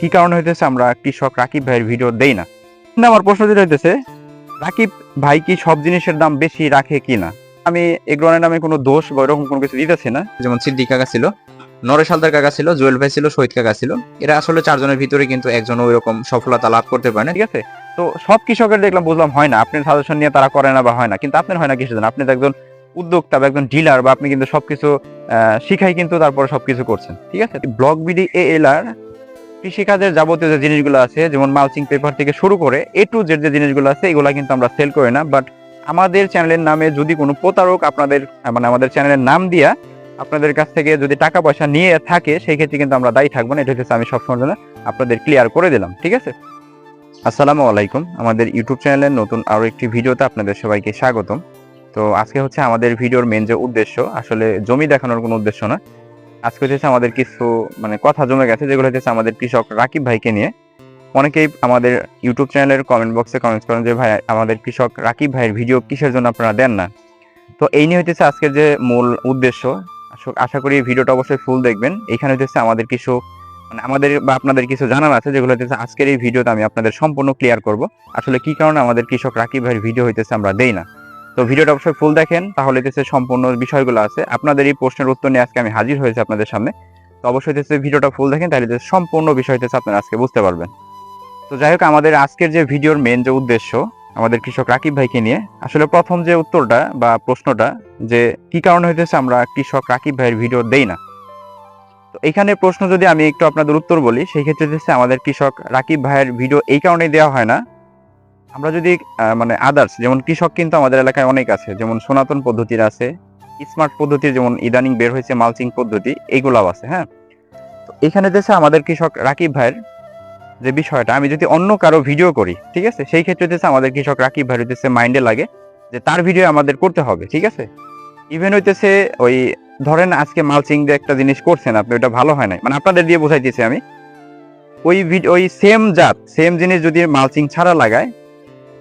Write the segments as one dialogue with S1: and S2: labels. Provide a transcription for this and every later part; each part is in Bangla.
S1: কি কারণে হইতেছে আমরা কৃষক রাকিব ভাইয়ের ভিডিও দেই না? কিন্তু আমার প্রশ্ন যেটা হইতেছে রাকিব ভাই কি সব জিনিসের দাম বেশি রাখে কিনা আমি এগ্রনের নামে কোনো দোষ বা এরকম কোনো কিছু দিতেছি না। যেমন সিদ্দিক কাকা ছিল নরেশ হালদার কাকা ছিল জুয়েল ভাই ছিল শহীদ কাকা ছিল। এরা আসলে চারজনের ভিতরে কিন্তু একজন ওই রকম সফলতা লাভ করতে পারে না। ঠিক আছে? তো সব কৃষকের দেখলাম বুঝলাম হয় না। আপনার সাজেশন নিয়ে তারা করে না বা হয় না। কিন্তু আপনার হয় না কিসের জন্য আপনি তো একজন উদ্যোক্তা বা একজন ডিলার বা আপনি কিন্তু সবকিছু আহ, শিখাই কিন্তু তারপরে সবকিছু করছেন। ঠিক আছে? ব্লক বিডি এ এল আর কৃষিকাজের যাবতীয় যে জিনিসগুলো আছে, যেমন মালচিং পেপার থেকে শুরু করে এ টু জেড যে জিনিসগুলো আছে, এগুলা কিন্তু আমরা সেল করি না। বাট আমাদের চ্যানেলের নামে যদি কোনো প্রতারক আপনাদের মানে আমাদের চ্যানেলের নাম দিয়া আপনাদের কাছ থেকে যদি টাকা পয়সা নিয়ে থাকে, সেই ক্ষেত্রে কিন্তু আমরা দায়ী থাকব না। এটা হচ্ছে আমি সবসময় জন্য আপনাদের ক্লিয়ার করে দিলাম, ঠিক আছে? আসসালামু আলাইকুম। আমাদের ইউটিউব চ্যানেলের নতুন আরও একটি ভিডিওতে আপনাদের সবাইকে স্বাগতম। তো আজকে হচ্ছে আমাদের ভিডিওর মেন যে উদ্দেশ্য, আসলে জমি দেখানোর কোনো উদ্দেশ্য না। আজকে হচ্ছে আমাদের কিছু মানে কথা জমে গেছে, যেগুলো হচ্ছে আমাদের কৃষক রাকিব ভাইকে নিয়ে। অনেকেই আমাদের ইউটিউব চ্যানেলের কমেন্ট বক্সে কমেন্ট করেন যে, ভাই, আমাদের কৃষক রাকিব ভাইয়ের ভিডিও কিসের জন্য আপনারা দেন না? তো এই নিয়ে হইতেছে আজকের যে মূল উদ্দেশ্য, আশা করি ভিডিওটা অবশ্যই ফুল দেখবেন। এখানে হইতেছে আমাদের কিছু মানে আমাদের বা আপনাদের কিছু জানার আছে, যেগুলো হইতেছে আজকের এই ভিডিওতে আমি আপনাদের সম্পূর্ণ ক্লিয়ার করব। আসলে কি কারণে আমাদের কৃষক রাকিব ভাইয়ের ভিডিও হইতেছে আমরা দেই না? তো ভিডিওটা অবশ্যই ফুল দেখেন, তাহলে হইতেছে সম্পূর্ণ বিষয়গুলো আছে। আপনাদের এই প্রশ্নের উত্তর নিয়ে আজকে আমি হাজির হয়েছি আপনাদের সামনে। তো অবশ্যই হইতেছে ভিডিওটা ফুল দেখেন, তাহলে হইতেছে সম্পূর্ণ বিষয় হইতেছে আপনারা আজকে বুঝতে পারবেন। তো যাই হোক, আমাদের আজকের যে ভিডিওর মেন যে উদ্দেশ্য, আমাদের কৃষক রাকিব ভাইকে নিয়ে, আসলে প্রথম যে উত্তরটা বা প্রশ্নটা যে কি কারণে হইতেছে আমরা কৃষক রাকিব ভাইয়ের ভিডিও দেই না? তো এখানে প্রশ্ন যদি আমি একটু আপনাদের উত্তর বলি, সেই ক্ষেত্রে আমাদের কৃষক রাকিব ভাইয়ের ভিডিও এই কারণেই দেওয়া হয় না আমরা যদি মানে আদার্স যেমন কৃষক কিন্তু আমাদের এলাকায় অনেক আছে, যেমন সনাতন পদ্ধতির আছে স্মার্ট পদ্ধতির যেমন ইদানিং বের হয়েছে মালচিং পদ্ধতি এইগুলাও আছে হ্যাঁ? তো এখানে দেশে আমাদের কৃষক রাকিব ভাইয়ের যে বিষয়টা, আমি যদি অন্য কারও ভিডিও করি, ঠিক আছে? সেই ক্ষেত্রে হচ্ছে আমাদের কৃষক রাকিব ভাই হইতেছে মাইন্ডে লাগে যে তার ভিডিও আমাদের করতে হবে, ঠিক আছে? ইভেন হইতেছে ওই, ধরেন আজকে মালচিং দিয়ে একটা জিনিস করছেন, আপনি ওটা ভালো হয় নাই মানে আপনাদের দিয়ে বোঝাইতেছি আমি। ওই ওই সেম জাত সেম জিনিস যদি মালচিং ছাড়া লাগায়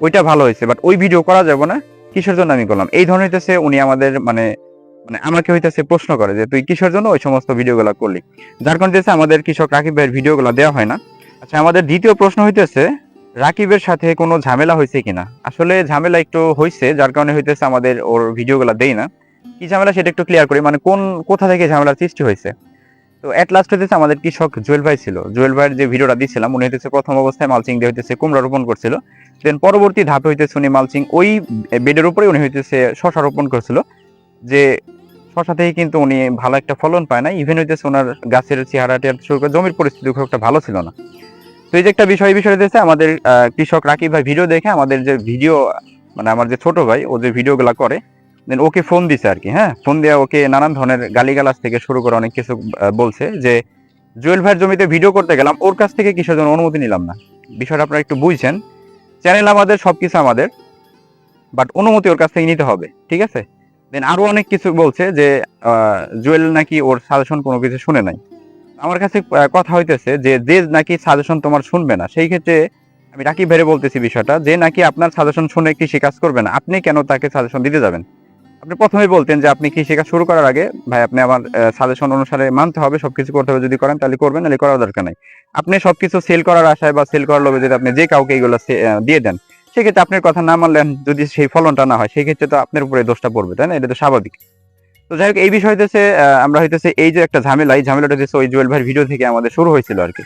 S1: ওইটা ভালো হয়েছে বাট ওই ভিডিও করা যাবে না, কিসের জন্য আমি করলাম? এই ধরনের হইতেছে উনি আমাদের মানে মানে আমাকে হইতেছে প্রশ্ন করে যে, তুই কিসের জন্য ওই সমস্ত ভিডিওগুলো করলি? যার কারণে হইতেছে আমাদের কৃষক রাকিব ভাইয়ের ভিডিওগুলো দেওয়া হয় না। আচ্ছা আমাদের দ্বিতীয় প্রশ্ন হইতেছে, রাকিবের সাথে কোনো ঝামেলা হয়েছে কিনা? আসলে ঝামেলা একটু হয়েছে যার কারণে হইতেছে আমাদের ওর ভিডিওগুলো দেই না। কি ঝামেলা সেটা একটু ক্লিয়ার করি মানে কোন, কোথা থেকে ঝামেলার সৃষ্টি হয়েছে তো এট লাস্ট হইতেছে আমাদের কৃষক জুয়েল ভাই ছিল। জুয়েল ভাইয়ের যে ভিডিওটা দিছিলাম, উনি হইতেছে প্রথম অবস্থায় মালচিং দিয়ে হইতেছে কুমড়া রোপণ করছিল। দেন পরবর্তী ধাপে হইতেছে উনি মালচিং ওই বেডের উপরে উনি হইতেছে শশা রোপণ করছিল। যে শশা থেকে কিন্তু উনি ভালো একটা ফলন পায় না ইভেন হইতেছে ওনার গাছের চেহারাটা শুরু করে জমির পরিস্থিতি খুব একটা ভালো ছিল না। তো এই যে একটা বিষয় বিষয় দিয়েছে আমাদের কৃষক রাকিব ভাই ভিডিও দেখে আমাদের যে ভিডিও মানে আমার যে ছোট ভাই, ও যে ভিডিওগুলো করে দেন ওকে ফোন দিছে আর কি হ্যাঁ? ফোন দিয়ে ওকে নানান ধরনের গালিগালাজ থেকে শুরু করে অনেক কিছু বলছে যে, জুয়েল ভাইয়ের জমিতে ভিডিও করতে গেলাম, ওর কাছ থেকে কিসের জন্য অনুমতি নিলাম না। বিষয়টা আপনারা একটু বুঝছেন। চ্যানেল আমাদের, সবকিছু আমাদের বাট অনুমতি ওর কাছ থেকে নিতে হবে, ঠিক আছে? দেন আরও অনেক কিছু বলছে যে জুয়েল নাকি ওর সাজেশন কোনো কিছু শুনে নাই। আমার কাছে কথা হইতেছে যে যে নাকি সাজেশন তোমার শুনবে না। সেই ক্ষেত্রে আমি রাকিব ভাইরে বলতেছি বিষয়টা, যে নাকি আপনার সাজেশন শুনে কৃষি কাজ করবে না, আপনি কেন তাকে সাজেশন দিতে যাবেন? আপনি প্রথমেই বলতেন যে আপনি কৃষি কাজ শুরু করার আগে, ভাই আপনি আমার সাজেশন অনুসারে মানতে হবে, সবকিছু করতে হবে যদি করেন তাহলে করবেন, নাহলে করার দরকার নাই। আপনি সবকিছু সেল করার আশায় বা সেল করার লোভে যদি আপনি যে কাউকে এগুলো দিয়ে দেন, সেক্ষেত্রে আপনার কথা না মানলেন যদি সেই ফলনটা না হয়, সেক্ষেত্রে তো আপনার উপরে দোষটা পড়বে, তাই না? এটা তো স্বাভাবিক। তো যাই হোক, এই বিষয় হইতেছে আমরা হইতেছে এই যে একটা ঝামেলা, এই ঝামেলাটা হইতেছে ওই জুয়েল ভাইয়ের ভিডিও থেকে আমাদের শুরু হয়েছিল আর কি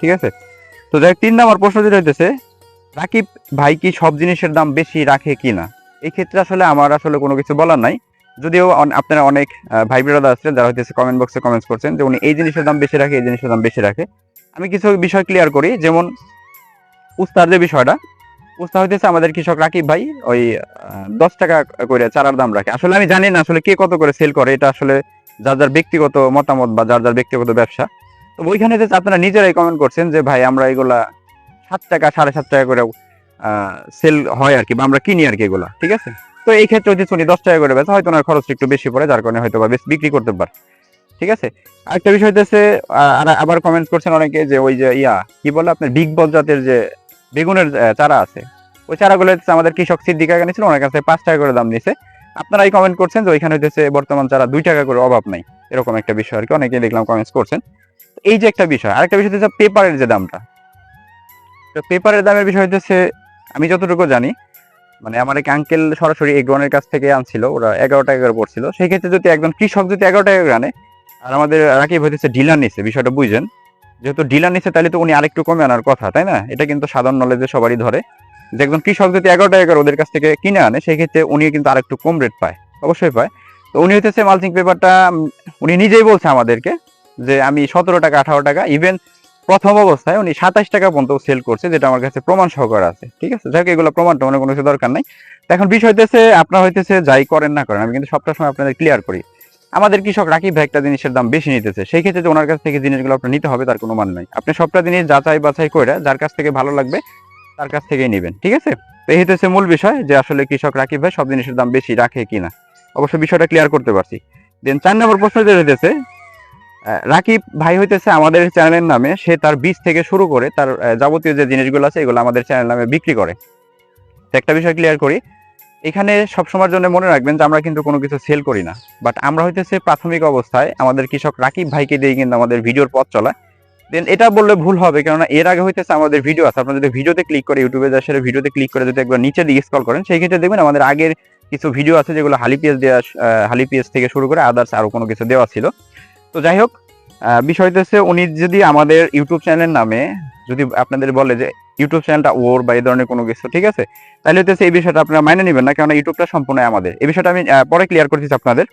S1: ঠিক আছে? তো যাই হোক, তিন নম্বর প্রশ্ন যেটা হইতেছে, রাকিব ভাই কি সব জিনিসের দাম বেশি রাখে কিনা? এই ক্ষেত্রে আসলে আমার আসলে কোনো কিছু বলার নাই। যদিও আপনারা অনেক ভাই ব্রাদার আছেন যারা হইতেছে কমেন্ট বক্সে কমেন্টস করছেন যে উনি এই জিনিসের দাম বেশি রাখে, এই জিনিসের দাম বেশি রাখে। আমি কিছু বিষয় ক্লিয়ার করি, যেমন উস্তার যে বিষয়টা উস্তা হইতেছে আমাদের কৃষক রাকিব ভাই, ওই দশ টাকা করে চারার দাম রাখে। আসলে আমি জানি না আসলে কে কত করে সেল করে, এটা আসলে যার যার ব্যক্তিগত মতামত বা যার যার ব্যক্তিগত ব্যবসা। তো ওইখানে আপনারা নিজেরাই কমেন্ট করছেন যে, ভাই, আমরা এগুলা সাত টাকা, সাড়ে সাত টাকা করে সেল হয় আর কি, বা আমরা কিনি আর কি এগুলা, ঠিক আছে? তো এই ক্ষেত্রে যদি উনি দশ টাকা করে বেচে, হয়তো ওনার খরচ একটু বেশি পড়ে, যার কারণে হয়তো বা বেশ বিক্রি করতে পারে, ঠিক আছে? আরেকটা বিষয় আর আবার কমেন্ট করছেন অনেকে যে ওই যে ইয়া, কি বলে আপনার বিগ বল জাতের যে বেগুনের চারা আছে, ওই চারাগুলো হচ্ছে আমাদের কৃষক সিদ্দিকা নিয়েছিল ওনার কাছে পাঁচ টাকা করে দাম নিছে আপনারাই কমেন্ট করছেন যে ওইখানে হচ্ছে বর্তমান চারা দুই টাকা করে অভাব নাই, এরকম একটা বিষয় আর কি অনেকে দেখলাম কমেন্টস করছেন। এই যে একটা বিষয়, আরেকটা বিষয় হচ্ছে পেপারের যে দামটা, তো পেপারের দামের বিষয় হচ্ছে আমি যতটুকু জানি মানে আমার এক আঙ্কেল সরাসরি এগ্রনের কাছ থেকে আনছিল, ওরা এগারো টাকা করে পড়ছিল। সেই ক্ষেত্রে যদি একজন কৃষক যদি এগারো টাকা আনে, আর আমাদের রাকিব হইতেছে ডিলার নিচ্ছে বিষয়টা বুঝছেন যেহেতু ডিলার নিচ্ছে তাহলে তো উনি আরেকটু কমে আনার কথা, তাই না? এটা কিন্তু সাধারণ নলেজে সবারই ধরে। যে একজন কৃষক যদি এগারো টাকা করে ওদের কাছ থেকে কিনে আনে, সেই ক্ষেত্রে উনি কিন্তু আরেকটু কম রেট পায়। অবশ্যই পায়। তো উনি হইতেছে মালচিং পেপারটা উনি নিজেই বলছে আমাদেরকে যে, আমি সতেরো টাকা, আঠারো টাকা ইভেন প্রথম অবস্থায় উনি সাতাশ টাকা পর্যন্ত সেল করছে, যেটা আমার কাছে প্রমাণ সহকারে আছে। ঠিক আছে? যাই হোক এগুলো প্রমাণটা মানে কোনো কিছু দরকার নাই। এখন বিষয় হইতেছে, আপনার হইতেছে যাই করেন না করেন, আমি কিন্তু সবটা সময় আপনাদের ক্লিয়ার করি। আমাদের কৃষক রাকিব ভাই একটা জিনিসের দাম বেশি নিতেছে, সেই ক্ষেত্রে যে ওনার কাছ থেকে জিনিসগুলো আপনার নিতে হবে, তার কোনো মানে নাই। আপনি সবটা জিনিস যাচাই বাছাই করে, যার কাছ থেকে ভালো লাগবে, তার কাছ থেকেই নেবেন। ঠিক আছে? তো এই হচ্ছে মূল বিষয় যে আসলে কৃষক রাকিব ভাই সব জিনিসের দাম বেশি রাখে কিনা। অবশ্য বিষয়টা ক্লিয়ার করতে পারছি। দেন চার নম্বর প্রশ্ন যেটা হইতেছে রাকিব ভাই হইতেছে আমাদের চ্যানেলের নামে। সে তার বীজ থেকে শুরু করে তার যাবতীয় যে জিনিসগুলো আছে এগুলো আমাদের চ্যানেল নামে বিক্রি করে। তো একটা বিষয় ক্লিয়ার করি। এখানে সবসময়ের জন্য মনে রাখবেন যে আমরা কিন্তু কোনো কিছু সেল করি না। বাট আমরা হইতেছে প্রাথমিক অবস্থায় আমাদের কৃষক রাকিব ভাইকে দিয়ে কিন্তু আমাদের ভিডিওর পথ চলা। দেন এটা বললে ভুল হবে কেননা এর আগে হইতেছে আমাদের ভিডিও আছে। আপনারা যদি ভিডিওতে ক্লিক করে ইউটিউবে যা সেটা ভিডিওতে ক্লিক করে যদি একবার নিচে দিকে স্ক্রল করেন, সেই ক্ষেত্রে দেখবেন আমাদের আগের কিছু ভিডিও আছে যেগুলো হালি পেজ দেওয়া হালি পেজ থেকে শুরু করে আদার্স আরও কোনো কিছু দেওয়া ছিল। তো যাই হোক আহ, বিষয় হইতেছে উনি যদি আমাদের ইউটিউব চ্যানেলের নামে যদি আপনাদের বলে যে ইউটিউব চ্যানেলটা ওর বা এই ধরনের কোনো কিছু ঠিক আছে? তাহলে হইতেছে এই বিষয়টা আপনারা মাইনে নেবেন না কেননা ইউটিউবটা সম্পূর্ণ আমাদের। এই বিষয়টা আমি পরে ক্লিয়ার করতেছি আপনাদের।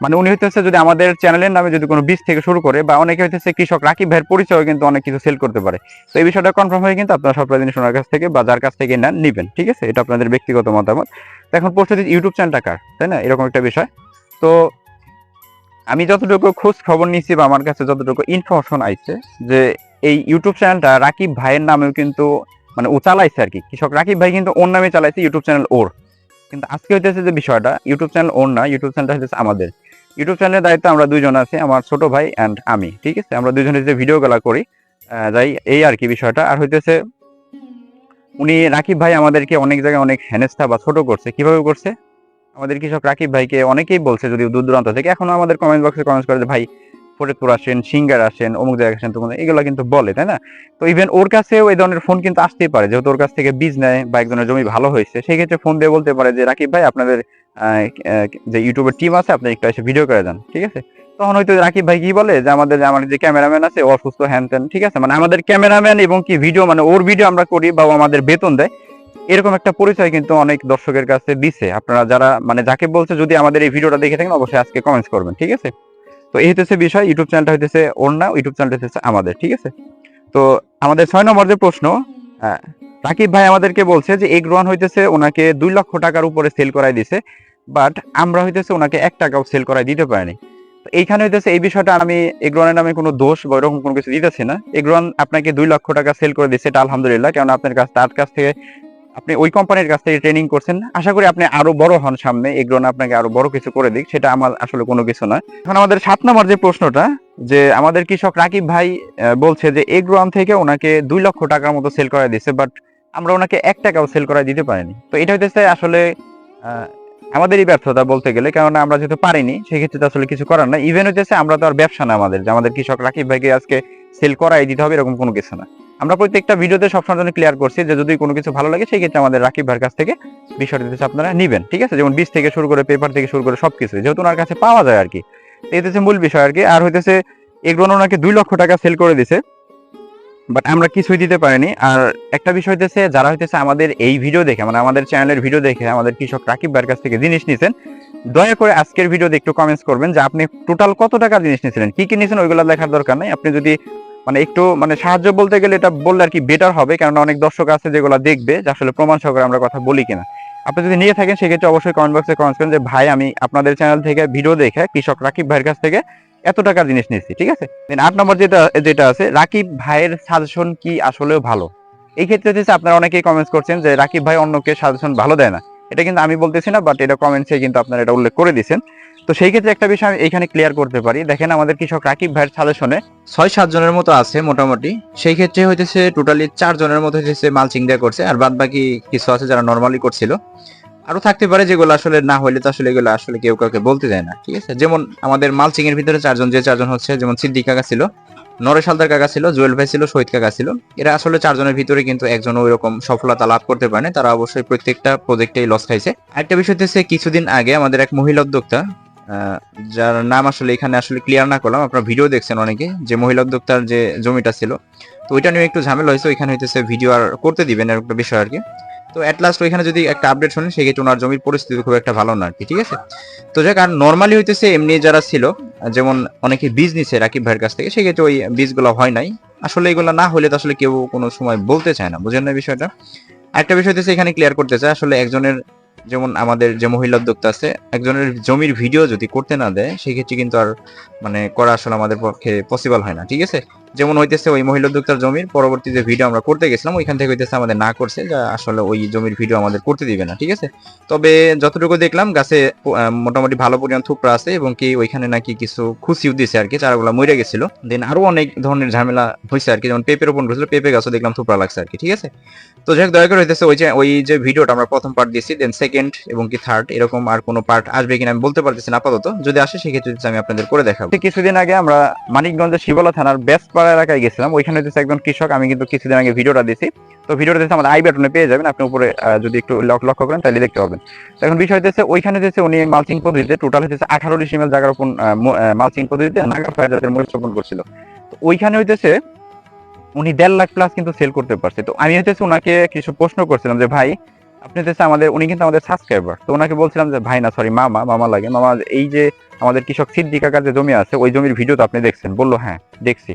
S1: মানে উনি হইতেছে যদি আমাদের চ্যানেলের নামে যদি কোনো বীজ থেকে শুরু করে বা অনেকে হইতেছে কৃষক রাকিব ভাইয়ের পরিচয় কিন্তু অনেক কিছু সেল করতে পারে। তো এই বিষয়টা কনফার্ম হয়ে কিন্তু আপনারা সব জিনিস ওনার কাছ থেকে বা যার কাছ থেকে নেন নিবেন ঠিক আছে? এটা আপনাদের ব্যক্তিগত মতামত। এখন প্রশ্ন হচ্ছে ইউটিউব চ্যানেলটা কার? তাই না? এরকম একটা বিষয়। তো আমি যতটুকু খোঁজ খবর নিয়েছি বা আমার কাছে যতটুকু ইনফরমেশন আইছে, যে এই ইউটিউব চ্যানেলটা রাকিব ভাইয়ের নামেও কিন্তু মানে ও চালাইছে আর কি। কৃষক রাকিব ভাই কিন্তু ওর নামে চালাইছে ইউটিউব চ্যানেল ওর। কিন্তু আজকে হইতেছে যে বিষয়টা ইউটিউব চ্যানেল ওর না ইউটিউব চ্যানেলটা হইতেছে আমাদের। ইউটিউব চ্যানেলের দায়িত্ব আমরা দুইজন আছি, আমার ছোট ভাই অ্যান্ড আমি, ঠিক আছে? আমরা দুইজনে যে ভিডিওগুলো করি। যাই, এই আর কি বিষয়টা। আর হইতেছে, উনি রাকিব ভাই আমাদেরকে অনেক জায়গায় অনেক হেনস্থা বা ছোট করছে। কীভাবে করছে? আমাদের কৃষক রাকিব ভাইকে অনেকেই বলছে যদি দূর দূরান্ত থেকে, এখনও আমাদের কমেন্ট বক্সে কমেন্ট করে ভাই, ফরিদপুর আসেন, সিঙ্গার আসেন, অমুক জায়গায় আসেন তোমাদের এগুলো কিন্তু বলে, তাই না? তো ইভেন ওর কাছেও এই ধরনের ফোন কিন্তু আসতেই পারে। যেহেতু ওর কাছ থেকে বীজ নেয় বা একজনের জমি ভালো হয়েছে সেই ক্ষেত্রে ফোন দিয়ে বলতে পারে যে, রাকিব ভাই, আপনাদের যে ইউটিউবের টিম আছে, আপনি একটু এসে ভিডিও করে দেন। ঠিক আছে? তখন হয়তো রাকিব ভাই কি বলে যে, আমাদের আমাদের যে ক্যামেরাম্যান আছে অসুস্থ হ্যান ঠিক আছে? মানে আমাদের ক্যামেরাম্যান এবং কি ভিডিও মানে ওর ভিডিও আমরা করি বা আমাদের বেতন দেয় এরকম একটা পরিচয় কিন্তু অনেক দর্শকের কাছে দিছে। আপনারা যারা মানে যাকে বলছে যদি আমাদের এই ভিডিওটা দেখে থাকেন, অবশ্যই আজকে কমেন্টস করবেন, ঠিক আছে? তো এই হইতেছে বিষয় ইউটিউব চ্যানেলটা হইতেছে ওর না ইউটিউব চ্যানেলটা হইতেছে আমাদের, ঠিক আছে? তো আমাদের ছয় নম্বর যে প্রশ্ন রাকিব ভাই আমাদেরকে বলছে যে এগ রোয়ান হইতেছে ওনাকে দুই লক্ষ টাকার উপরে সেল করাই দিছে বাট আমরা হইতেছে ওনাকে এক টাকাও সেল করাই দিতে পারিনি। এইখানে হইতেছে এই বিষয়টা আমি এগ্রনের নামে কোনো দোষ বা এরকম কোনো কিছু দিতেছি না। এগ্রন আপনাকে দুই লক্ষ টাকা সেল করে দিচ্ছে এটা আলহামদুলিল্লাহ কারণ আপনার কাছ, তার কাছ থেকে আপনি ওই কোম্পানির কাছ থেকে ট্রেনিং করছেন আশা করি আপনি আরও বড় হন সামনে এগ্রন আপনাকে আরও বড় কিছু করে দিক, সেটা আমার আসলে কোনো কিছু না এখন আমাদের সাত নম্বর যে প্রশ্নটা, যে আমাদের কৃষক রাকিব ভাই বলছে যে এগ্রন থেকে ওনাকে দুই লক্ষ টাকার মতো সেল করা দিচ্ছে বাট আমরা ওনাকে এক টাকাও সেল করা দিতে পারিনি। তো এটা হইতেছে আসলে আমাদেরই ব্যর্থতা বলতে গেলে কারণ আমরা যেহেতু পারিনি, সেক্ষেত্রে তো আসলে কিছু করার না ইভেন হইতেছে আমরা তো আর ব্যবসা না আমাদের, যে আমাদের কৃষক রাকিব ভাইকে আজকে সেল করাই দিতে হবে, এরকম কোনো কিছু না। আমরা প্রত্যেকটা ভিডিওতে সবসময় জন্য ক্লিয়ার করছি যে যদি কোনো কিছু ভালো লাগে, সেই ক্ষেত্রে আমাদের রাকিব ভাইয়ের কাছ থেকে বিষয়টা আপনারা নিবেন, ঠিক আছে? যেমন বীজ থেকে শুরু করে পেপার থেকে শুরু করে সবকিছু যেহেতু ওনার কাছে পাওয়া যায় আর কি হচ্ছে মূল বিষয় আর কি আর হইতেছে, এগুলো ওনাকে দুই লক্ষ টাকা সেল করে দিছে বাট আমরা কিছুই দিতে পারিনি। আর একটা বিষয় হইতেছে, যারা হইতেছে আমাদের এই ভিডিও দেখে মানে আমাদের চ্যানেলের ভিডিও দেখে আমাদের কৃষক রাকিব ভাইয়ের কাছ থেকে জিনিস নিছেন, দয়া করে আজকের ভিডিওতে একটু কমেন্টস করবেন যে আপনি টোটাল কত টাকার জিনিস নিয়েছিলেন কি কি নিয়েছেন ওইগুলো দেখার দরকার নেই। আপনি যদি মানে একটু মানে সাহায্য বলতে গেলে এটা বললে আর কি বেটার হবে কারণ অনেক দর্শক আছে যেগুলো দেখবে যে আসলে প্রমাণ সহকারে আমরা কথা বলি কিনা। আপনি যদি নিয়ে থাকেন, সেক্ষেত্রে অবশ্যই কমেন্ট বক্সে কমেন্ট করেন যে, ভাই, আমি আপনাদের চ্যানেল থেকে ভিডিও দেখে কৃষক রাকিব ভাইয়ের কাছ থেকে এত টাকার জিনিস নিয়েছি, ঠিক আছে? দেন আট নম্বর যেটা যেটা আছে, রাকিব ভাইয়ের সাজেশন কি আসলেও ভালো? এই ক্ষেত্রে হচ্ছে আপনারা অনেকেই কমেন্টস করছেন যে, রাকিব ভাই অন্যকে সাজেশন ভালো দেয় না। এটা কিন্তু আমি বলতেছি না বাট এটা কমেন্টসে কিন্তু আপনারা এটা উল্লেখ করে দিয়েছেন। তো সেই ক্ষেত্রে একটা বিষয় আমি এখানে ক্লিয়ার করতে পারি। দেখেন আমাদের কৃষক রাকিব ভাইয়ের সাজেশনে ছয়, সাত জনের মতো আছে মোটামুটি। সেই ক্ষেত্রে হইতেছে টোটালি চার জনের মতো হইতেছে মালচিং দেয়া করছে, আর বাদ বাকি কিছু আছে যারা নর্মালি করছিল। আরও থাকতে পারে যেগুলো আসলে না হইলে তো আসলে এগুলো আসলে কেউ কাউকে বলতে যায় না, ঠিক আছে? যেমন আমাদের মালচিং এর ভিতরে চারজন, যে চারজন হচ্ছে, যেমন সিদ্দিক কাকা ছিল, নরেশ হালদার কাকা ছিল, জুয়েল ভাই ছিল, শহীদ কাকা ছিল। এরা আসলে চারজনের ভিতরে কিন্তু একজন ওই রকম সফলতা লাভ করতে পারেনি তারা অবশ্যই প্রত্যেকটা প্রজেক্টেই লস খাইছে। একটা বিষয় হচ্ছে কিছুদিন আগে আমাদের এক মহিলা উদ্যোক্তা যার নাম আসলে এখানে আসলে ক্লিয়ার না করলাম, আপনারা ভিডিও দেখছেন অনেকে, যে মহিলা উদ্যোক্তার যে জমিটা ছিল। তো ওইটা নিয়ে একটু ঝামেলা হয়েছে, ওইখানে হইতেছে ভিডিও আর করতে দিবেন একটা বিষয় আর কি তো অ্যাট লাস্ট ওইখানে যদি একটা আপডেট শোনেন সেক্ষেত্রে ওনার জমির পরিস্থিতি খুব একটা ভালো না আর কি ঠিক আছে? তো যাক, আর নর্মালি হইতেছে এমনি যারা ছিল, যেমন অনেকে বীজ নিছে রাকিব ভাইয়ের কাছ থেকে সেক্ষেত্রে ওই বীজগুলো হয় নাই। আসলে এগুলো না হলে তো আসলে কেউ কোনো সময় বলতে চায় না, বুঝেন না বিষয়টা? একটা বিষয় হচ্ছে এখানে ক্লিয়ার করতে চায় আসলে একজনের যেমন আমাদের যে মহিলা উদ্যোক্তা আছে, একজনের জমির ভিডিও যদি করতে না দেয়, সেক্ষেত্রে কিন্তু আর মানে করা আসলে আমাদের পক্ষে পসিবল হয় না, ঠিক আছে? যেমন হইতেছে ওই মহিলা উদ্যোক্তার জমির পরবর্তী যে ভিডিও আমরা করতে গেছিলাম, ওইখান থেকে হইতেছে আমাদের না করছে, যা আসলে ওই জমির ভিডিও আমাদের করতে দিবে না, ঠিক আছে? তবে যতটুকু দেখলাম, গাছে মোটামুটি ভালো পরিমাণ থুপড়া আছে এবং কি ওইখানে নাকি কিছু খুশিও দিছে আর কি, চারাগুলো মরে গেছিল। দেন আরও অনেক ধরনের ঝামেলা হয়েছে আর কি, যেমন পেঁপে রোপণ করেছিল পেঁপে গাছও দেখলাম থুপড়া লাগছে আর কি, ঠিক আছে? তো যাই হোক, দয়া করে হইতেছে ওই যে ওই যে ভিডিওটা আমরা প্রথম পার্ট দিয়েছি দেন সেকেন্ড এবং কি থার্ড এরকম আর কোনো পার্ট আসবে কিনা আমি বলতে পারতেছি না আপাতত। যদি আসে, সেক্ষেত্রে আমি আপনাদের করে দেখাবো। কিছুদিন আগে আমরা মানিকগঞ্জের শিবলা থানার বেসপাড়া এলাকায় গেছিলাম, ওইখানে হচ্ছে একজন কৃষক, আমি কিন্তু কিছুদিন আগে ভিডিওটা দিয়েছি তো ভিডিওটা দিয়েছে আমাদের আই বাটনে পেয়ে যাবেন, আপনি উপরে যদি একটু লক্ষ্য করেন তাহলে দেখতে পাবেন। তো এখন বিষয় হচ্ছে ওইখানে হচ্ছে উনি মালচিং পদ্ধতিতে টোটাল হচ্ছে আঠারো ডিসিমেল জায়গার উপর মালচিং পদ্ধতিতে নাগা ফায়ার মরিচ রোপণ করছিল। তো ওইখানে হইতেছে উনি দেড় লাখ প্লাস কিন্তু সেল করতে পারছে। তো আমি হচ্ছে ওনাকে কিছু প্রশ্ন করছিলাম যে, ভাই, আপনি হচ্ছে আমাদের, উনি কিন্তু আমাদের সাবস্ক্রাইবার তো ওনাকে বলছিলাম যে, ভাই না সরি মামা মামা লাগে। মামা এই যে আমাদের কৃষক সিদ্দিক কাকার যে জমি আছে, ওই জমির ভিডিও তো আপনি দেখছেন। বলল হ্যাঁ দেখছি।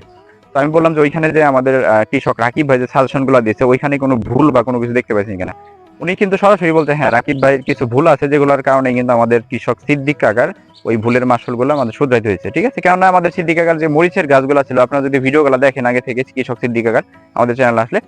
S1: তো আমি বললাম যে ওইখানে যে আমাদের কৃষক রাকিব ভাই যে সাজেশনগুলো দিয়েছে, ওইখানে কোনো ভুল বা কোনো কিছু দেখতে পাইছেন কিনা? উনি কিন্তু সরাসরি বলছে হ্যাঁ রাকিব ভাইয়ের কিছু ভুল আছে যেগুলোর কারণে কিন্তু আমাদের কৃষক সিদ্দিক কাকার ওই ভুলের মাসুলগুলো আমাদের শুধরাইতে হয়েছে, ঠিক আছে? কেননা আমাদের সিদ্দিক কাকার যে মরিচের গাছগুলো ছিল, আপনারা যদি ভিডিও গুলো দেখেন আগে থেকে কৃষক সিদ্দিক কাকার, আমাদের চ্যানেল আসলে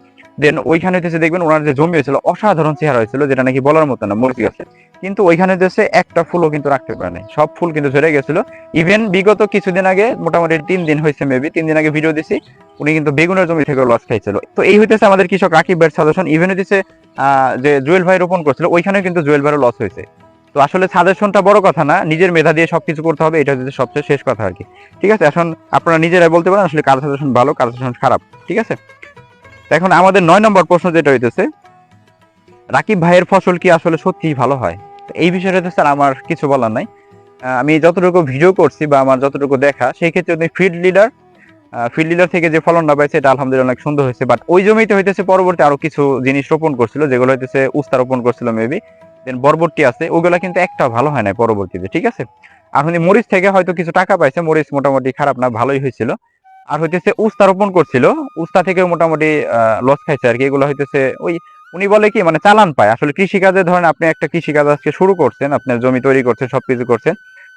S1: দেন ওইখানে হইতেছে, দেখবেন ওনার যে জমি হয়েছিল, অসাধারণ চেহারা হয়েছিল, যেটা নাকি বলার মতো না মরিচ গাছে কিন্তু ওইখানে হচ্ছে একটা ফুলও কিন্তু রাখতে পারে নাই। সব ফুল কিন্তু ঝরে গেছিল। ইভেন বিগত কিছুদিন আগে, মোটামুটি তিন দিন হয়েছে মেবি তিন দিন আগে ভিডিও দিছি, উনি কিন্তু বেগুনের জমি থেকে লস খাইছিল। তো এই হইতেছে আমাদের কৃষক রাকিব ভাইয়ের সাজেশন ইভেন হইতেছে যে জুয়েল ভাই রোপণ করছিল ওইখানে কিন্তু জুয়েল ভাইয়ের লস হয়েছে। তো আসলে সাজেশনটা বড় কথা না, নিজের মেধা দিয়ে সবকিছু করতে হবে, এটা হচ্ছে সবচেয়ে শেষ কথা আর কি। ঠিক আছে? এখন আপনারা নিজেরাই বলতে পারেন, আসলে কার সাজেশন ভালো, কার সাজেশন খারাপ। ঠিক আছে? এখন আমাদের নয় নম্বর প্রশ্ন যেটা হইতেছে, রাকিব ভাইয়ের ফসল কি আসলে সত্যিই ভালো হয়? এই বিষয়টাতে স্যার আমার কিছু বলার নাই। আমি যতটুকু ভিডিও করছি বা আমার যতটুকু দেখা, সেই ক্ষেত্রে উনি ফিল্ড লিডার ফিল্ড লিডার থেকে যে ফলনটা পাইছে এটা আলহামদুলিল্লাহ অনেক সুন্দর হয়েছে। বাট ওই জমিতে হইতেছে পরবর্তী আরও কিছু জিনিস রোপণ করছিল, যেগুলো হইতেছে উস্তা রোপণ করছিল মেবি দেন বরবটি আছে, ওগুলা কিন্তু একটা ভালো হয় না পরবর্তীতে, ঠিক আছে? আর উনি মরিচ থেকে হয়তো কিছু টাকা পাইছে, মরিচ মোটামুটি খারাপ না, ভালোই হয়েছিল। আর হইতেছে উস্তা রোপণ করছিল। উস্তা থেকে মোটামুটি লস খাইছে আর কি। এগুলো হইতেছে ওই, উনি বলে কি মানে চালান পায়। আসলে কৃষিকাজে ধরেন আপনি একটা কৃষিকাজ আজকে শুরু করছেন, আপনার জমি তৈরি করছেন, সবকিছু করছেন,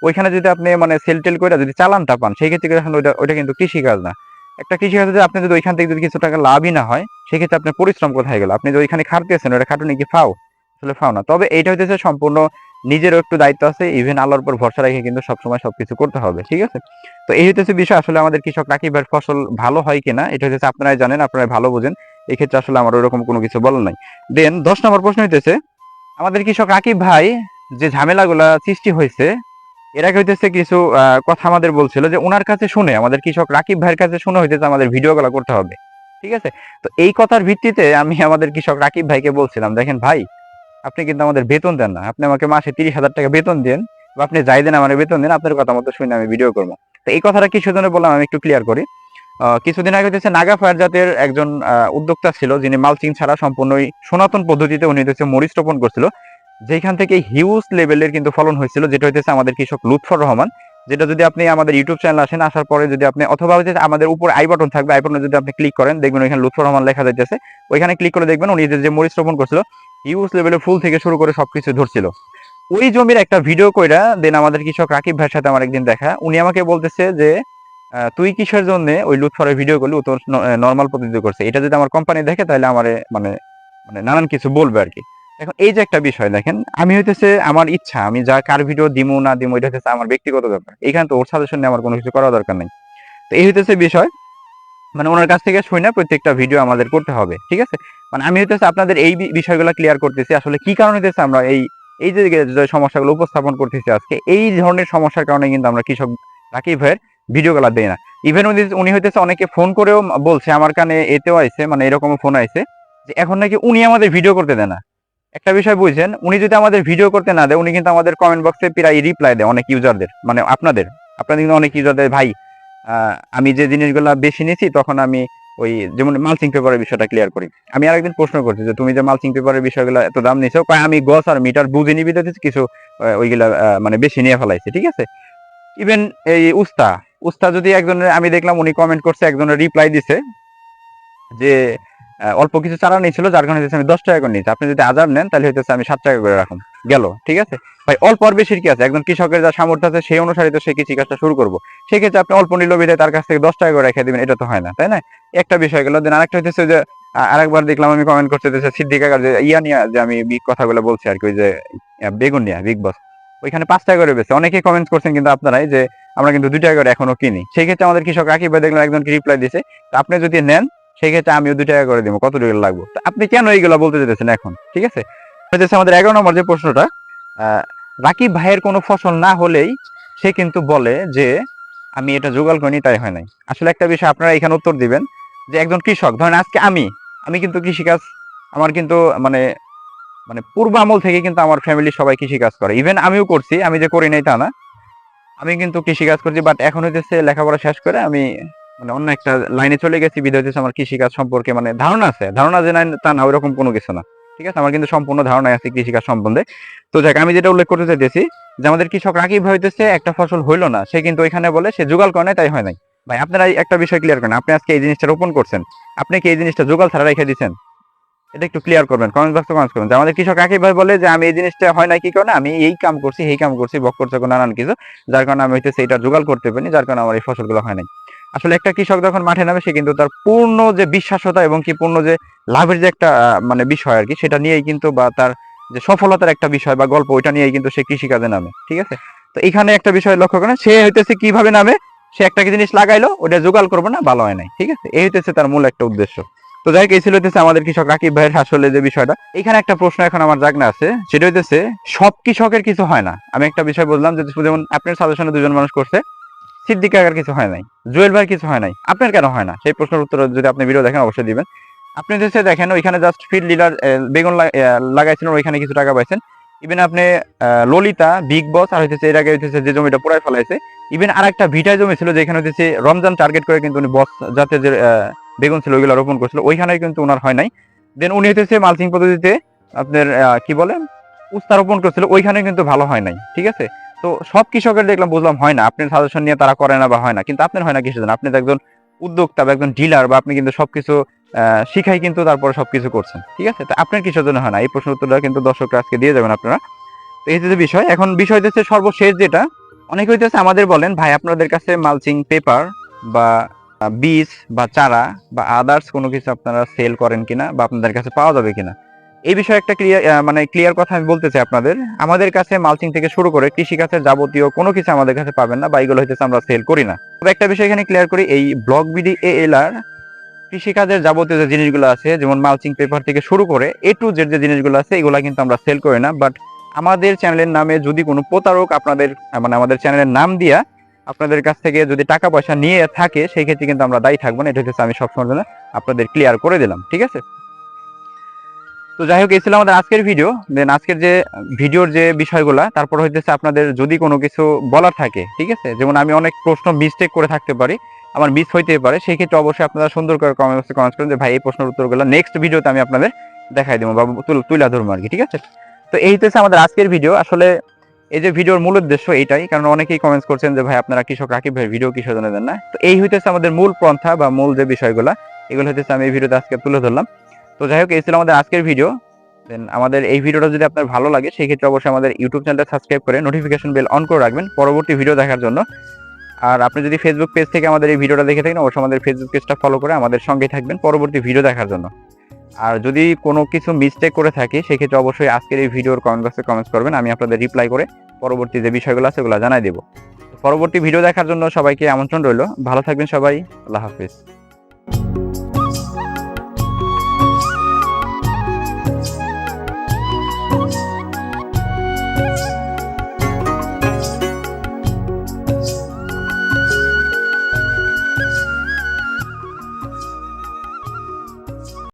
S1: ওইখানে যদি আপনি মানে সেল টেল করে যদি চালানটা পান, সেই ক্ষেত্রে ওইটা ওইটা কিন্তু কৃষিকাজ না। একটা কৃষিকাজে যদি আপনি যদি ওইখান থেকে যদি কিছু টাকা লাভই না হয় সেক্ষেত্রে আপনার পরিশ্রম কোথায় গেল? আপনি যে ওইখানে খাটতেছেন ওটা খাটুনি কি ফাও? আসলে ফাও না। তবে এইটা হইতেছে সম্পূর্ণ নিজেরও একটু দায়িত্ব আছে ইভেন আল্লাহর উপর ভরসা রেখে কিন্তু সবসময় সবকিছু করতে হবে, ঠিক আছে? তো এই হইতেছে বিষয়, আসলে আমাদের কৃষক রাকিবের ফসল ভালো হয় কিনা, এটা হচ্ছে আপনারাই জানেন, আপনারাই ভালো বোঝেন এই ক্ষেত্রে আসলে আমার ওরকম কোনো কিছু বলার নাই। দেন দশ নম্বর প্রশ্ন হইতেছে, আমাদের কৃষক রাকিব ভাই যে ঝামেলাগুলা সৃষ্টি হয়েছে এর আগে হইতেছে কিছু কথা আমাদের বলছিল যে ওনার কাছে শুনে, আমাদের কৃষক রাকিব ভাইয়ের কাছে শুনে হইতেছে আমাদের ভিডিওগুলো করতে হবে, ঠিক আছে? তো এই কথার ভিত্তিতে আমি আমাদের কৃষক রাকিব ভাইকে বলছিলাম, দেখেন ভাই আপনি কিন্তু আমাদের বেতন দেন না। আপনি আমাকে মাসে তিরিশ হাজার টাকা বেতন দেন বা আপনি যাই দেন আমার বেতন দেন, আপনার কথা মতো শুনে আমি ভিডিও করব। তো এই কথাটা কিছু জন্য বললাম, আমি একটু ক্লিয়ার করি। কিছুদিন আগে হচ্ছে নাগা ফায়ার জাতের একজন উদ্যোক্তা ছিল, যিনি মালচিং ছাড়া সম্পূর্ণই সনাতন পদ্ধতিতে উনি হচ্ছে মরিচ রোপণ করছিল। যেখান থেকে হিউজ লেভেলের কিন্তু ফলন হয়েছিল, যেটা হচ্ছে আমাদের কৃষক লুৎফর রহমান। যেটা যদি আপনি আমাদের ইউটিউব চ্যানেল আসেন, আসার পরে যদি আপনি, অথবা হচ্ছে আমাদের উপর আই বাটন থাকবে আই বাটনে যদি আপনি ক্লিক করেন, দেখবেন ওইখানে লুৎফর রহমান লেখা যাইতেছে। ওইখানে ক্লিক করে দেখবেন উনি যে মরিচ রোপণ করছিল হিউজ লেভেলের ফুল থেকে শুরু করে সবকিছু ধরছিল। ওই জমির একটা ভিডিও কইরা দেন আমাদের কৃষক রাকিব ভাইয়ের সাথে আমার একদিন দেখা। উনি আমাকে বলতেছে যে তুই কিসের জন্য ওই লুৎফরের ভিডিও করলি? ও তো নর্মাল পদ্ধতি করছে। এটা যদি আমার কোম্পানি দেখে, তাহলে আমার মানে মানে নানান কিছু বলবে আর কি এখন এই যে একটা বিষয় দেখেন, আমি হইতেছে আমার ইচ্ছা, আমি যা, কার ভিডিও দিমু, না দিমু, এটা হচ্ছে আমার ব্যক্তিগত ব্যাপার। এখানে তো ওর সাজেশন নিয়ে আমার কোনো কিছু করার দরকার নেই। তো এই হইতেছে বিষয় মানে ওনার কাছ থেকে শুনে প্রত্যেকটা ভিডিও আমাদের করতে হবে, ঠিক আছে? মানে আমি হইতেছে আপনাদের এই বিষয়গুলো ক্লিয়ার করতেছি, আসলে কি কারণে হইতেছে আমরা এই এই যে সমস্যাগুলো উপস্থাপন করতেছি আজকে, এই ধরনের সমস্যার কারণে কিন্তু আমরা কৃষক রাকিব ভাইয়ের ভিডিওগুলো দেই না। ইভেন উনি হইতেছে অনেকে ফোন করেও বলছে, আমার কানে এতেও আইছে মানে এরকম ফোন আইছে, যে এখন নাকি উনি আমাদের ভিডিও করতে দেয় না। একটা বিষয় বুঝছেন উনি যদি আমাদের ভিডিও করতে না দেয়, উনি কিন্তু আমাদের কমেন্ট বক্সে প্রায় রিপ্লাই দেয় অনেক ইউজারদের মানে আপনাদের আপনাদের কিন্তু অনেক ইউজারদের ভাই। আমি যে জিনিসগুলো বেশি নিয়েছি তখন আমি ওই যেমন মালচিং পেপারের বিষয়টা ক্লিয়ার করি। আমি আরেকদিন প্রশ্ন করছি যে, তুমি যে মালচিং পেপারের বিষয়গুলো এত দাম নিছো, কয় আমি গছ আর মিটার বুঝে নিবি কিছু ওইগুলা মানে বেশি নিয়ে ফেলাইছে, ঠিক আছে? ইভেন এই উস্তা উস্তা যদি একজনের, আমি দেখলাম উনি কমেন্ট করছে, একজনের রিপ্লাই দিছে যে অল্প কিছু চারা নিয়েছিল যার কারণে আমি দশ টাকা করে নিয়েছি। আপনি যদি হাজার নেন, তাহলে হইতেছে আমি সাত টাকা করে রাখুন। গেল, ঠিক আছে? ভাই, অল্প আর বেশির কি আছে? একজন কৃষকের যা সামর্থ্য আছে, সেই অনুসারে তো সে কৃষিকাজটা শুরু করব। সেক্ষেত্রে আপনি অল্প নিল বিধায় তার কাছ থেকে দশ টাকা করে রেখে দিবেন, এটা তো হয় না, তাই না? একটা বিষয় গেল, দেন আরেকটা হইতেছে যে আরেকবার দেখলাম আমি কমেন্ট করতে যে সিদ্দিকার যে, ইয়া নিয়ে যে আমি big কথাগুলো বলছি আর কি, ওই যে বেগুন নিয়ে বিগ বস ওইখানে পাঁচ টাকা করে বেছে অনেকেই কমেন্ট করছেন কিন্তু আপনারাই যে, আমরা কিন্তু দুই টাকা করে এখনও কিনি। সেই ক্ষেত্রে আমাদের কৃষক রাকিব ভাই দেখলাম একজনকে রিপ্লাই তো আপনি যদি নেন সেই ক্ষেত্রে আমিও দুই টাকা করে দিব। কত টাকা লাগবে? আপনি কেন এইগুলো বলতে যেতেছেন এখন? ঠিক আছে? আমাদের এগারো নম্বর যে প্রশ্নটা রাকিব ভাইয়ের কোনো ফসল না হলেই সে কিন্তু বলে যে, আমি এটা জোগাড় করিনি, তাই হয় নাই। আসলে একটা বিষয় আপনারা এখানে উত্তর দিবেন যে একজন কৃষক, ধরেন আজকে আমি আমি কিন্তু কৃষিকাজ, আমার কিন্তু মানে মানে পূর্ব আমল থেকে কিন্তু আমার ফ্যামিলি সবাই কৃষিকাজ করে। ইভেন আমিও করছি, আমি যে করি নাই তা না। আমি কিন্তু কৃষিকাজ করছি বাট এখন হইতেছে লেখাপড়া শেষ করে আমি মানে অন্য একটা লাইনে চলে গেছি বিধায় হইতেছে আমার কৃষিকাজ সম্পর্কে মানে ধারণা আছে। ধারণা যে নাই, তা না ওইরকম কোনো কিছু না। ঠিক আছে? আমার কিন্তু সম্পূর্ণ ধারণা আছে কৃষিকাজ সম্বন্ধে। তো যাক, আমি যেটা উল্লেখ করতে চাইতেছি, যে আমাদের কৃষক রাকিব হইতেছে একটা ফসল হইল না। সে কিন্তু ওইখানে বলে, সে জোগাল করে তাই হয় নাই। ভাই, আপনারা একটা বিষয় ক্লিয়ার করেন। আপনি আজকে এই জিনিসটা রোপণ করছেন। আপনি কি এই জিনিসটা জোগাল ছাড়া রেখে দিচ্ছেন এটা একটু ক্লিয়ার করবেন কমেন্ট বক্সে কমেন্ট করবেন। যে আমাদের কৃষক রাকিব ভাই বলে যে, আমি এই জিনিসটা হয় না কি কারণে আমি এই কাম করছি এই কাম করছি, বক করছে নানান কিছু। যার কারণে আমি হইতেছে এটা জোগাল করতে পারিনি, যার কারণে আমার এই ফসলগুলো হয় নাই। আসলে একটা কৃষক যখন মাঠে নামে, সে কিন্তু তার পূর্ণ যে বিশ্বাসতা এবং কি পূর্ণ যে লাভের যে একটা মানে বিষয় আর কি সেটা নিয়েই কিন্তু বা তার যে সফলতার একটা বিষয় বা গল্প, ওইটা নিয়েই কিন্তু সে কৃষিকাজে নামে, ঠিক আছে? তো এখানে একটা বিষয় লক্ষ্য করেন, সে হইতেছে কীভাবে নামে? সে একটা জিনিস লাগাইলো, ওটা জোগাড় করব না, ভালো হয় নাই, ঠিক আছে? এই হইতেছে তার মূল একটা উদ্দেশ্য। তো যাই এই ছিল হইতেছে আমাদের কৃষক রাকিব ভাইয়ের আসলে যে বিষয়টা। এখানে একটা প্রশ্ন এখন আমার জাগনা আছে, সেটা হইতেছে, সব কৃষকের কিছু হয় না। আমি একটা বিষয় বললাম যে যেমন আপনার সাজেশনে দুজন মানুষ করছে সিদ্দিক কাকার কিছু হয় নাই, জুয়েল ভাইয়ের কিছু হয় নাই, আপনার কেন হয় না? সেই প্রশ্নের উত্তর যদি আপনি ভিডিও দেখেন অবশ্যই দিবেন। আপনি হচ্ছে দেখেন, ওইখানে জাস্ট ফিল্ড লিডার বেগুন লাগাইছিলেন, ওইখানে কিছু টাকা পাইছেন। ইভেন আপনি ললিতা বিগ বস আর হইতেছে এর আগে হইতেছে যে জমিটা পুরাই ফেলাইছে ইভেন আর একটা ভিটায় জমি ছিল যেখানে হইতেছে রমজান টার্গেট করে কিন্তু উনি বস জাতের যে বেগুন ছিল, ওইগুলো রোপণ করছিল, ওইখানে কিন্তু ওনার হয় নাই। দেন উনি হইতেছে মালচিং পদ্ধতিতে আপনার কি বলে উস্তা রোপণ করছিল, ওইখানে কিন্তু ভালো হয় নাই, ঠিক আছে? তো সব কৃষকের দেখলাম বুঝলাম হয় না। আপনার সাজেশন নিয়ে তারা করে না বা হয় না। কিন্তু আপনার হয় না কিসের জন্য আপনি তো একজন উদ্যোক্তা বা একজন ডিলার বা আপনি কিন্তু সবকিছু শিখাই কিন্তু তারপরে সবকিছু করছেন। ঠিক আছে? তো আপনার কিসের জন্য হয় না। এই প্রশ্ন উত্তরটা কিন্তু দর্শকরা আজকে দিয়ে যাবেন আপনারা। তো এই হচ্ছে বিষয়, এখন বিষয় হচ্ছে সর্বশেষ যেটা। অনেক হইতেছে আমাদের বলেন, ভাই, আপনাদের কাছে মালচিং পেপার বা বীজ বা চারা বা আদার্স কোনো কিছু আপনারা সেল করেন কিনা বা আপনাদের কাছে পাওয়া যাবে কিনা? এই বিষয়ে একটা ক্লিয়ার মানে ক্লিয়ার কথা আমি বলতে চাই আপনাদের। আমাদের কাছে মালচিং থেকে শুরু করে কৃষিকাজের যাবতীয় কোনো কিছু আমাদের কাছে পাবেন না বা এগুলো হইতেছে আমরা সেল করি না। তবে একটা বিষয় এখানে ক্লিয়ার করি, এই ব্লক বিডি এ এল আর কৃষিকাজের যাবতীয় যে জিনিসগুলো আছে, যেমন মালচিং পেপার থেকে শুরু করে এ টু জেড যে জিনিসগুলো আছে, এগুলা কিন্তু আমরা সেল করি না। বাট আমাদের চ্যানেলের নামে যদি কোনো প্রতারক আপনাদের মানে আমাদের চ্যানেলের নাম দিয়া আপনাদের কাছ থেকে যদি টাকা পয়সা নিয়ে থাকে, সেই ক্ষেত্রে কিন্তু আমরা দায়ী থাকব না। এটা হচ্ছে আমি সবসময় জন্য আপনাদের ক্লিয়ার করে দিলাম, ঠিক আছে? তো যাই হোক এই ছিল আমাদের আজকের ভিডিও দেন আজকের যে ভিডিওর যে বিষয়গুলা, তারপর হইতেছে আপনাদের যদি কোনো কিছু বলার থাকে, ঠিক আছে? যেমন আমি অনেক প্রশ্ন মিস্টেক করে থাকতে পারি, আমার মিস হইতে পারে, সেই ক্ষেত্রে অবশ্যই আপনারা সুন্দর করে কমেন্ট বক্সে কমেন্ট করেন যে, ভাই, এই প্রশ্নের উত্তরগুলো নেক্সট ভিডিওতে আমি আপনাদের দেখাই দেবো বা তুল- ধরবো আর কি ঠিক আছে? তো এই হচ্ছে আমাদের আজকের ভিডিও আসলে এই যে ভিডিওর মূল উদ্দেশ্য এইটাই কারণ অনেকেই কমেন্টস করছেন যে, ভাই, আপনারা কৃষক রাকিব ভাই ভিডিও কিসের জন্য দেন না? তো এই হইতেছে আমাদের মূল পন্থা বা মূল যে বিষয়গুলো, এগুলো হইতেছে আমি এই ভিডিওতে আজকে তুলে ধরলাম। তো যাই হোক, এই ছিল আমাদের আজকের ভিডিও দেন আমাদের এই ভিডিওটা যদি আপনার ভালো লাগে, সেই ক্ষেত্রে অবশ্যই আমাদের ইউটিউব চ্যানেলটা সাবস্ক্রাইব করে নোটিফিকেশন বেল অন করে রাখবেন পরবর্তী ভিডিও দেখার জন্য। আর আপনি যদি ফেসবুক পেজ থেকে আমাদের এই ভিডিওটা দেখে থাকেন, অবশ্যই আমাদের ফেসবুক পেজটা ফলো করে আমাদের সঙ্গে থাকবেন পরবর্তী ভিডিও দেখার জন্য। আর যদি কোনো কিছু মিস্টেক করে থাকি সেক্ষেত্রে অবশ্যই আজকের এই ভিডিওর কমেন্ট বক্সে কমেন্টস করবেন, আমি আপনাদের রিপ্লাই করে পরবর্তী যে বিষয়গুলো আছে সেগুলো জানাই দেবো। পরবর্তী ভিডিও দেখার জন্য সবাইকে আমন্ত্রণ রইল। ভালো থাকবেন সবাই। আল্লাহ হাফিজ।